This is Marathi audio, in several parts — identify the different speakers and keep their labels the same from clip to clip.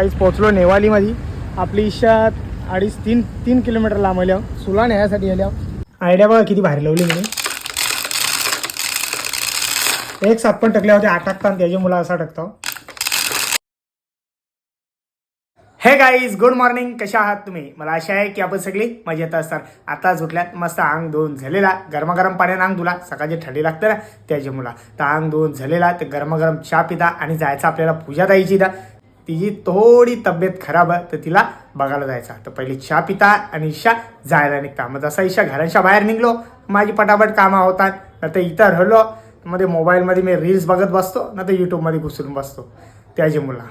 Speaker 1: काहीच पोहोचलो नेवालीमध्ये. आपली इच्छा अडीच तीन तीन किलोमीटर लांब आल्या सुला न्यायासाठी आल्या आयडिया बघा किती भारी लावली मी. एक सात पण टकल्या होते आठ टाकता त्याची मुलं असा टाकतो हे गाईज गुड मॉर्निंग कशा आहात तुम्ही? मला आशा आहे की आपण सगळी मजेत असतात आता झुटल्यात मस्त अंग धुवून झालेला. गरमागरम पाण्यानं अंग धुला. सकाळची थंडी लागते ना त्याच्या मुला तर अंग धुवून झालेला. ते गरमागरम चहा पिता आणि जायचं आपल्याला पूजा द्यायची दा तिची थोडी तब्येत खराब आहे तर तिला बघायला जायचा. तर पहिले चहा पिता आणि ईशा जायला निघता. मग जसा ईशा घराच्या बाहेर निघलो माझी पटापट कामं होतात. नाही तर इथं राहिलो मध्ये मोबाईलमध्ये मी रील्स बघत बसतो ना तर यूट्यूबमध्ये घुसून बसतो. त्याची मुला.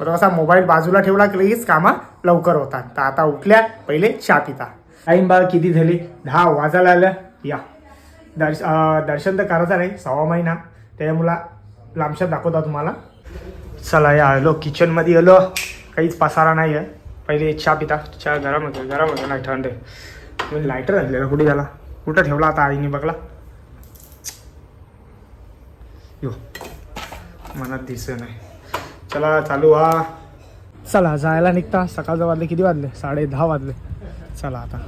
Speaker 1: तर असा मोबाईल बाजूला ठेवला की लगेच कामं लवकर होतात. तर आता उठल्या पहिले चहा पिता. टाईम बा किती झाली? दहा वाजायला आलं या. दर्श दर्शन तर करायचं नाही सव्वा महिना. त्याच्या मुला लांबशात दाखवता तुम्हाला. चला या आलो. किचनमध्ये आलो. काहीच पसारा नाही आहे पहिले चहा पिता. चहा गरम होतं गरम होतं नाही थंड आहे. मी लायटर आणलेला कुठे झाला कुठं ठेवला आता आईने बघला? यो. मनात दिसत नाही. चला चालू हा. चला जायला निघता. सकाळचं वाजले. किती वाजले? साडे दहा वाजले. चला आता.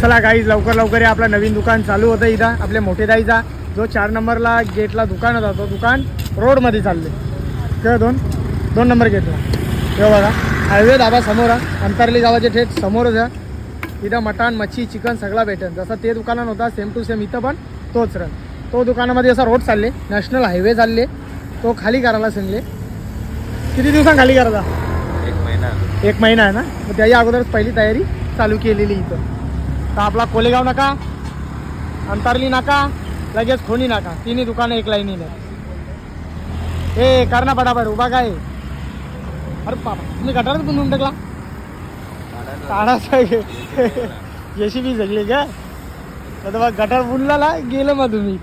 Speaker 1: चला गाईज लवकर लवकर या आपलं नवीन दुकान चालू होतं इथं. आपल्या मोठे दाईचा जो चार नंबरला गेटला दुकान होता तो दुकान रोडमध्ये चालले किंवा दोन. दोन नंबर गेटला. हे बघा. हायवे धाबा समोर आहे अंतरली गावाचे थेट समोरच आहे इथं मटण मच्छी चिकन सगळा भेटेल. जसं ते दुकानात होता सेम टू सेम इथं पण तोच रन. तो दुकानामध्ये असा रोड चालले. नॅशनल हायवे चालले. तो खाली करायला सांगले. किती दिवसां खाली करायचा?
Speaker 2: एक महिना.
Speaker 1: एक महिना आहे ना? मग त्याच्या अगोदरच पहिली तयारी चालू केलेली इथं. तर आपला कोलेगाव नाका अंतरली नाका लगेच खोनी नाका. तिन्ही दुकानं एक लाईनीने ए कर ना पटापट उभा काय? अरे बाबा तुम्ही गटारच बनवून टाकला? काढाचा येशी बी जगली का? आता बघ गटार बुडला गेलं मग तुम्ही.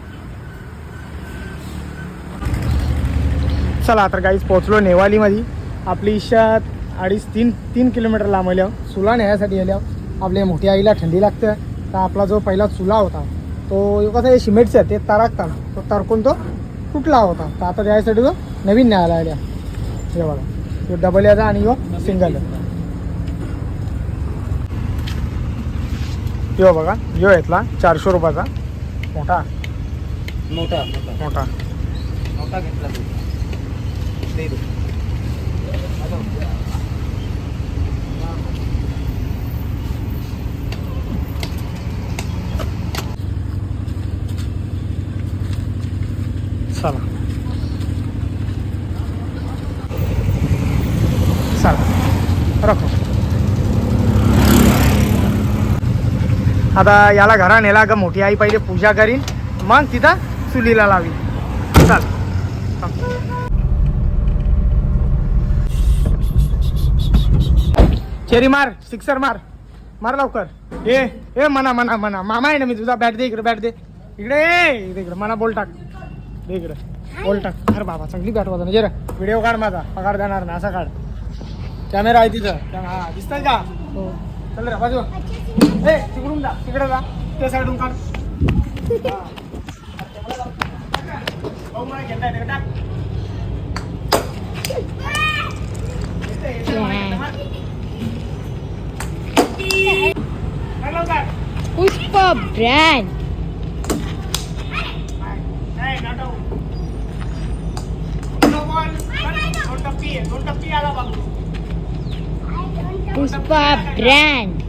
Speaker 1: चला तर काहीच पोहोचलो नेवालीमध्ये. आपली इशात अडीच तीन तीन किलोमीटर लांब आल्या सुला न्यायासाठी आल्या आपल्या मोठ्या आईला थंडी लागते तर आपला जो पहिला चुला होता तो कसं हे सिमेंटचा ते तरकता तो तरकून तो तुटला होता. तर आता त्यासाठी तो नवीन न्यायला आल्या हे बघा तो डबल याचा आणि यो सिंगल यो बघा यो घेतला चारशे रुपयाचा. मोठा.
Speaker 2: मोठा
Speaker 1: मोठा.
Speaker 2: मोठा. घेतला तू दे दे.
Speaker 1: चला चला रखो. आता याला घरा नेला का मोठी आई पहिले पूजा करीन मग तिथं चुलीला लावी चाल. चेरी मार सिक्सर मार. मार लवकर. ए ए म्हणा म्हणा म्हणा मामा आहे ना मी तुझा बॅट दे इकडे बॅट दे. इकडे ए इकडे इकडे. म्हणा बोल टाक. दे इकडे. बोल टाक. अरे बाबा चांगली बॅट वाजवणार. जे व्हिडिओ काढ माझा. पगार देणार ना असा काढ. कॅमेरा आहे तिथं त्या- हा दिसतंय का हो चल रे बाजू ए तिकडून जा तिकडे जा त्या साईडून काढ हा. भाऊ, मला घेता येते का? टाक. येते, येते, मला घेता, हा. टाक लवकर.
Speaker 3: पुष्पा ब्रँड
Speaker 1: नाही, नाटक. दोन बॉल, दोन टप्पी आहे, दोन टप्पी आला बाबू
Speaker 3: Pushpa brand.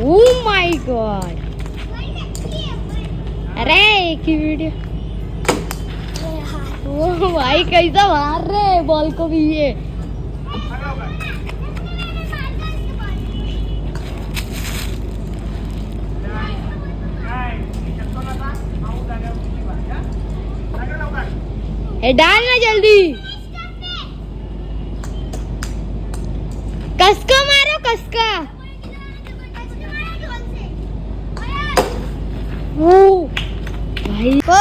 Speaker 3: Oh my God अरे एक ही वीडियो ओ oh, भाई कैसा मार रहे बॉल को भी ये?
Speaker 1: डालना जल्दी। नाही, शकतो ना आता? आऊट झाल्यावर किती बारी, हा? टाक रे लवकर.
Speaker 3: ए डाल ना जल्दी कसका मारो कसका? ओ भाई। ओ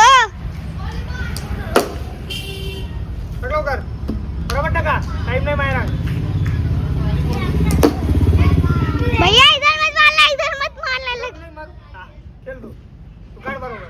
Speaker 1: टाक लवकर. बरोबर टाका. टाइम नाही मायरा.
Speaker 3: भैया इधर मत मारना इधर मत
Speaker 1: हा, खेळ तू. तू काढ बरोबर.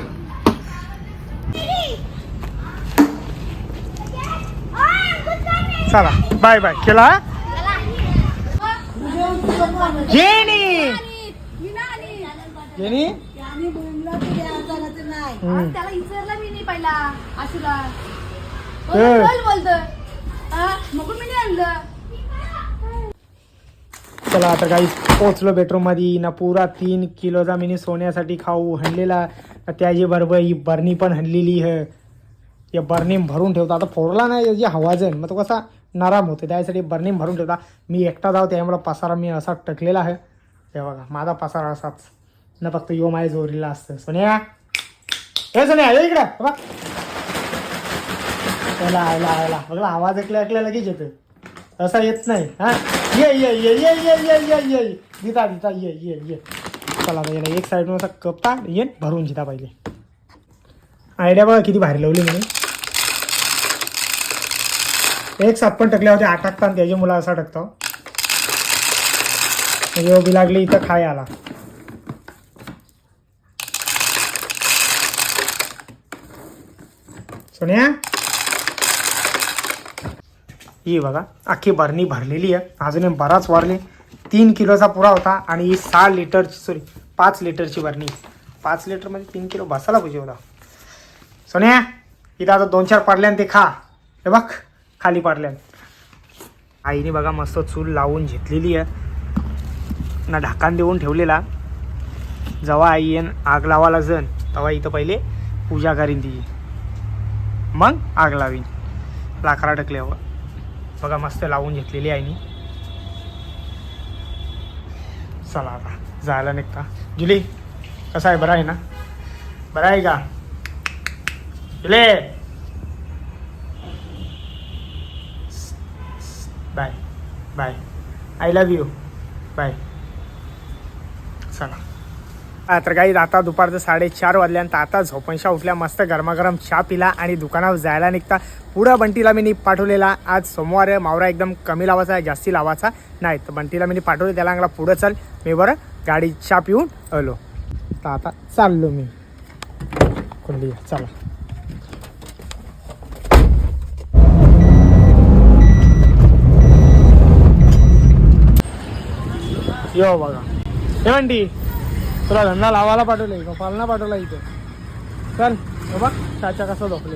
Speaker 1: चला बाय बाय. केला जेनी! जेनी? हम्म.
Speaker 3: त्याला विचारलं मी नाही पहिला आशूला
Speaker 1: ए.
Speaker 3: बोलतोय मग मी नाही आणलं.
Speaker 1: चला आता काही पोचलो बेडरूममध्ये ना पुरा तीन किलोचा मिनी सोन्यासाठी खाऊ हणलेला. त्याची बरोबर ही बरणी पण हणलेली है या बरणी भरून ठेवता. आता फोडला नाही याची हवाजन मग तो कसा नरम होते. त्यासाठी बर्निंग भरून ठेवता. मी एकटा जाऊ त्यामुळे पसारा मी असा टकलेला आहे. हे बघा माझा पसारा असाच. न फक्त यो माय जोरीला असतं. सोन्या! हे सोन्या ये इकडं. हो हे त्याला आयला आयला. बघला आवाज ऐकल्या ऐकल्या लगेच येतं असा येत नाही हा? ये ये ये ये ये ये ये ये. दिता दिता ये ये ये. चला याला एक साईडून असा कपता ये भरून जिता पाहिजे आयडिया बघा किती भारी लावली म्हणून. एक साप पण टकल्या होते अटकता त्याच्या आणि असा टाकतो. म्हणजे उभी लागली इथं खाय आला. सोन्या? ही बघा अख्खी बरणी भरलेली आहे. अजून बराच वारले. तीन किलोचा पुरा होता आणि ही सहा लिटरची सॉरी पाच लिटरची बरणी. पाच लिटरमध्ये तीन किलो बसायला पाहिजे होता. सोन्या इथं आता दोन चार पाडल्यान ते खा. हे बघ. खाली पाडल्या आईने बघा मस्त चूल लावून घेतलेली आहे. ना ढाकण देऊन ठेवलेला. जेव्हा आई येईन आग लावायला जण तेव्हा इथं पहिले पूजा करीन ती. मग आग लावीन. लाकडा टकल्यावर बघा मस्त लावून घेतलेली आईनी. चला आता जायला निघता. जुली कसा आहे? बरा आहे ना? बरा आहे का? July! Bye bye I love you bye चला. तर काही आता दुपारचं साडेचार वाजल्यानंतर आता झोपणशा उठल्या मस्त गरमागरम चहा पिला आणि दुकानावर जायला निघता. पुढं बंटीला मी नी पाठवलेला. आज सोमवार आहे मावरा एकदम कमी लावायचा आहे जास्ती लावायचा नाही. तर बंटीला मी पाठवले त्याला अंगला पुढं चल. मी बरं गाडी चहा पिऊन आलो. तर आता चाललो मी. कुंडी चला. यो बघा. हे बंटी तुला धंदा लावायला पाठवलंय का? पालना पाठवला इथे. चल हे बघ चाचा कसं झोपले.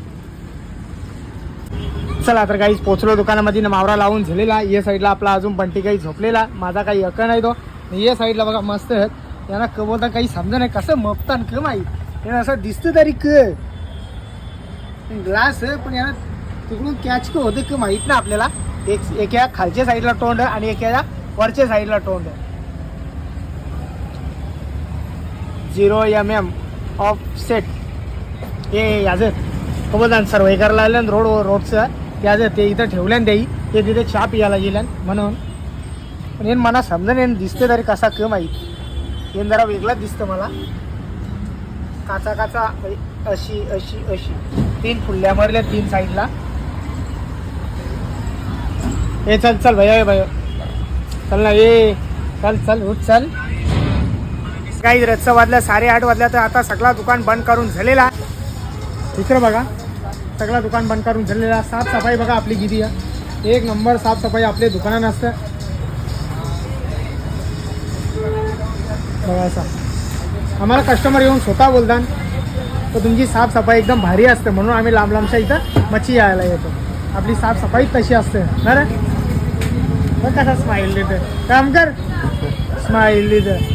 Speaker 1: चला तर काही पोचलो दुकानामध्ये. न मावरा लावून झालेला. ये साईडला आपला अजून बंटी काही झोपलेला. माझा काही अक नाही तो. ये साईडला बघा मस्त आहेत. यांना कबोता काही समजा नाही. कसं मपतान क माहीत. यांना असं दिसतं तरी क ग्लास पण यांना तिकडून कॅच क होते क माहीत ना आपल्याला. एक एका खालच्या साईडला तोंड आणि एका वरच्या साईडला तोंड. Zero M M off set हे याचं कबोलदान हे करायला आलं रोड रोडचं त्याचं ते इथं ठेवल्यान त्याई ते तिथे चहा यायला गेल्यान म्हणून. पण येन मला समजा येईन दिसते तरी कसा कम माहीत हे जरा वेगळाच दिसतं मला. काचा काचा अशी अशी अशी. तीन फुल्ल्या मारल्या तीन साईडला. ए चल चल भैया भैया. चल ना ए चल चल उठ चल. काही रच्च वाजल्या साडेआठ वाजल्या तर आता सगळा दुकान बंद करून झालेला इकडं बघा सगळा दुकान बंद करून झालेला साफसफाई बघा आपली किती आहे. एक नंबर साफसफाई आपल्या दुकानात असतं. बघा असा. आम्हाला कस्टमर येऊन स्वतः बोलतात. तर तुमची साफसफाई एकदम भारी असते म्हणून आम्ही लांब लांबच्या इथं मच्छी यायला येतो. आपली साफसफाई तशी असते. ना रे कसा स्माईल देते काम कर स्माईल देते